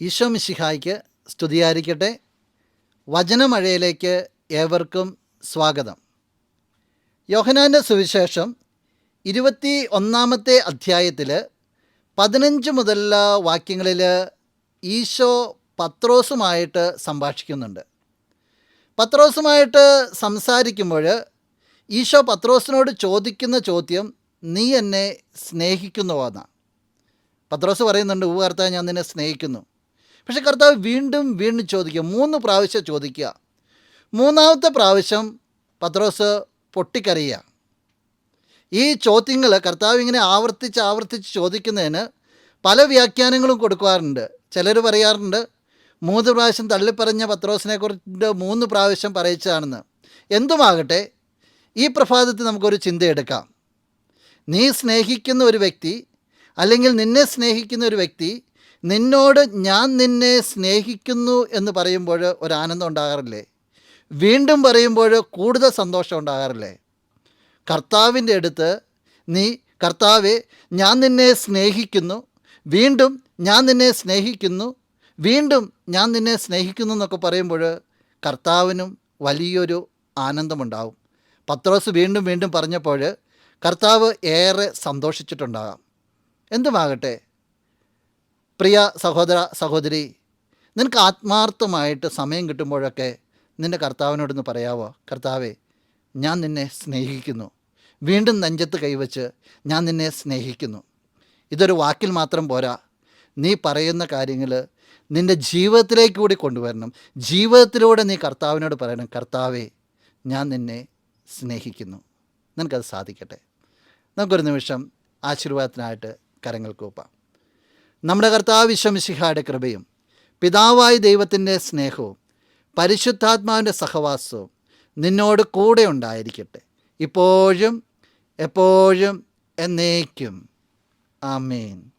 ഈശോ മിശിഹായ്ക്ക് സ്തുതിയായിരിക്കട്ടെ. വചനമഴയിലേക്ക് ഏവർക്കും സ്വാഗതം. യോഹനാന്റെ സുവിശേഷം ഇരുപത്തി ഒന്നാമത്തെ അധ്യായത്തിൽ പതിനഞ്ച് മുതലുള്ള വാക്യങ്ങളിൽ ഈശോ പത്രോസുമായിട്ട് സംഭാഷിക്കുന്നുണ്ട്. പത്രോസുമായിട്ട് സംസാരിക്കുമ്പോൾ ഈശോ പത്രോസിനോട് ചോദിക്കുന്ന ചോദ്യം നീ എന്നെ സ്നേഹിക്കുന്നുവോ? എന്നാണ്. പത്രോസ് പറയുന്നുണ്ട് ഊ ഞാൻ നിന്നെ സ്നേഹിക്കുന്നു. പക്ഷെ കർത്താവ് വീണ്ടും വീണ്ടും ചോദിക്കുക. മൂന്ന് പ്രാവശ്യം ചോദിക്കുക. മൂന്നാമത്തെ പ്രാവശ്യം പത്രോസ് പൊട്ടിക്കരയുക. ഈ ചോദ്യങ്ങൾ കർത്താവ് ഇങ്ങനെ ആവർത്തിച്ച് ആവർത്തിച്ച് ചോദിക്കുന്നതിന് പല വ്യാഖ്യാനങ്ങളും കൊടുക്കാറുണ്ട് ചിലർ പറയാറുണ്ട് മൂന്ന് പ്രാവശ്യം തള്ളിപ്പറഞ്ഞ പത്രോസിനെ കുറിച്ച് മൂന്ന് പ്രാവശ്യം പറയിച്ചതാണെന്ന്. എന്തുമാകട്ടെ ഈ പ്രഭാതത്തിൽ നമുക്കൊരു ചിന്തയെടുക്കാം. നീ സ്നേഹിക്കുന്ന ഒരു വ്യക്തി അല്ലെങ്കിൽ നിന്നെ സ്നേഹിക്കുന്ന ഒരു വ്യക്തി നിന്നോട് ഞാൻ നിന്നെ സ്നേഹിക്കുന്നു എന്ന് പറയുമ്പോൾ ഒരാനന്ദം ഉണ്ടാകാറില്ലേ? വീണ്ടും പറയുമ്പോൾ കൂടുതൽ സന്തോഷം ഉണ്ടാകാറില്ലേ? കർത്താവിന്റെ അടുത്ത് നീ കർത്താവെ ഞാൻ നിന്നെ സ്നേഹിക്കുന്നു. വീണ്ടും ഞാൻ നിന്നെ സ്നേഹിക്കുന്നു. വീണ്ടും ഞാൻ നിന്നെ സ്നേഹിക്കുന്നു എന്നൊക്കെ പറയുമ്പോൾ കർത്താവിനും വലിയൊരു ആനന്ദമുണ്ടാവും. പത്രോസ് വീണ്ടും വീണ്ടും പറഞ്ഞപ്പോൾ കർത്താവ് ഏറെ സന്തോഷിച്ചിട്ടുണ്ടാകാം. എന്തുമാകട്ടെ? പ്രിയ സഹോദര സഹോദരി നിനക്ക് ആത്മാർത്ഥമായിട്ട് സമയം കിട്ടുമ്പോഴൊക്കെ നിന്റെ കർത്താവിനോടൊന്ന് പറയാവോ? കർത്താവേ ഞാൻ നിന്നെ സ്നേഹിക്കുന്നു. വീണ്ടും നെഞ്ചത്ത് കൈവച്ച് ഞാൻ നിന്നെ സ്നേഹിക്കുന്നു. ഇതൊരു വാക്കിൽ മാത്രം പോരാ. നീ പറയുന്ന കാര്യങ്ങൾ നിന്റെ ജീവിതത്തിലേക്ക് കൂടി കൊണ്ടുവരണം. ജീവിതത്തിലൂടെ നീ കർത്താവിനോട് പറയണം. കർത്താവേ ഞാൻ നിന്നെ സ്നേഹിക്കുന്നു. നിനക്കത് സാധിക്കട്ടെ. നമുക്കൊരു നിമിഷം ആശീർവാദത്തിനായിട്ട് കരങ്ങൾ കൂപ്പാം. നമ്മുടെ കർത്താവ് വിശ്വമിശിഹായുടെ കൃപയും പിതാവായ ദൈവത്തിന്റെ സ്നേഹവും പരിശുദ്ധാത്മാവിന്റെ സഹവാസവും നിന്നോട് കൂടെ ഉണ്ടായിരിക്കട്ടെ. ഇപ്പോഴും എപ്പോഴും എന്നേക്കും. ആമേൻ.